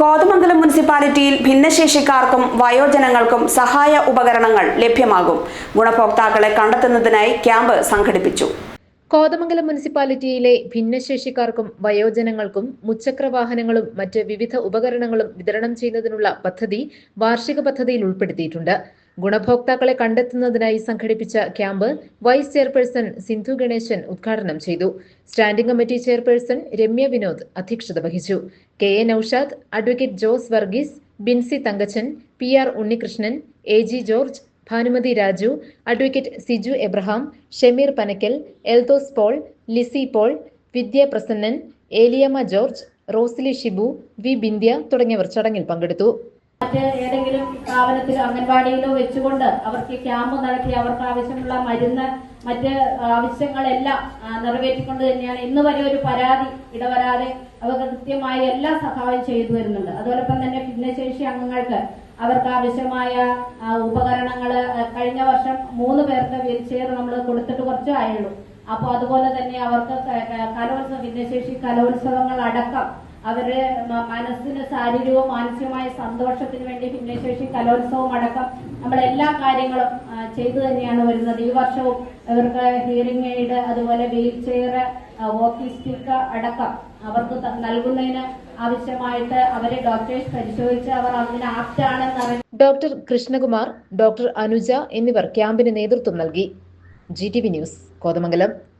കോതമംഗലം മുനിസിപ്പാലിറ്റിയിൽ ഭിന്നശേഷിക്കാർക്കും വയോജനങ്ങൾക്കും സഹായ ഉപകരണങ്ങൾ ലഭ്യമാകും. ഗുണഭോക്താക്കളെ കണ്ടെത്തുന്നതിനായി ക്യാമ്പ് സംഘടിപ്പിച്ചു. കോതമംഗലം മുനിസിപ്പാലിറ്റിയിലെ ഭിന്നശേഷിക്കാർക്കും വയോജനങ്ങൾക്കും മുച്ചക്ര വാഹനങ്ങളും മറ്റ് വിവിധ ഉപകരണങ്ങളും വിതരണം ചെയ്യുന്നതിനുള്ള പദ്ധതി വാർഷിക പദ്ധതിയിൽ ഉൾപ്പെടുത്തിയിട്ടുണ്ട്. ഗുണഭോക്താക്കളെ കണ്ടെത്തുന്നതിനായി സംഘടിപ്പിച്ച camp vice chairperson Sindhu Ganesan ഉദ്ഘാടനം ചെയ്തു. Standing committee chairperson Ramya Vinod അധ്യക്ഷത വഹിച്ചു. K A Noushad advocate Jose Varghese Binsy Thankachan P R Unnikrishnan A G George Bhanumathi Raju advocate Siju Abraham Shameer Panakkal Eldhose Paul Lissy Paul Vidya Prasannan Eliyamma George Rosly Shibu V Bindya തുടങ്ങിയവർ ചടങ്ങിൽ പങ്കെടുത്തു. മറ്റ് ഏതെങ്കിലും സ്ഥാപനത്തിലോ അംഗൻവാടിയിലോ വെച്ചുകൊണ്ട് അവർക്ക് camp നടത്തി അവർക്ക് ആവശ്യമുള്ള മരുന്ന് മറ്റ് ആവശ്യങ്ങളെല്ലാം നിറവേറ്റിക്കൊണ്ട് തന്നെയാണ് ഇന്ന് വരെ ഒരു പരാതി ഇടവരാതെ അവർ കൃത്യമായി എല്ലാ സഹായം ചെയ്തു വരുന്നുണ്ട് അതോടൊപ്പം തന്നെ ഭിന്നശേഷി അംഗങ്ങൾക്ക് അവർക്ക് ആവശ്യമായ ഉപകരണങ്ങൾ കഴിഞ്ഞ വർഷം മൂന്ന് പേർക്ക് വീൽ ചെയർ നമ്മൾ കൊടുത്തിട്ട് കുറച്ചേ ആയുള്ളൂ. അപ്പോൾ അതുപോലെ തന്നെ അവർക്ക് കലോത്സവ ഭിന്നശേഷി കലോത്സവങ്ങൾ അടക്കം അവർ മ- മനസ്സിന് ശാരീരികവും മാനസികമായ സന്തോഷത്തിന് വേണ്ടി ഭിന്നശേഷി കലോത്സവം അടക്കം നമ്മൾ എല്ലാ കാര്യങ്ങളും ചെയ്തു തന്നെയാണ് വരുന്നത്. ഈ വർഷവും ഇവർക്ക് ഹിയറിംഗ് എയ്ഡ് അതുപോലെ വീൽ ചെയർ വോക്കിംഗ് സ്റ്റിക്ക് അടക്കം അവർക്ക് നൽകുന്നതിന് ആവശ്യമായിട്ട് അവരെ ഡോക്ടേഴ്സ് പരിശോധിച്ച് അവർ അതിന് ആപ്റ്റ് ആണെന്ന് ഡോക്ടർ കൃഷ്ണകുമാർ ഡോക്ടർ അനുജ എന്നിവർ ക്യാമ്പിന് നേതൃത്വം നൽകി. G T V news Kothamangalam.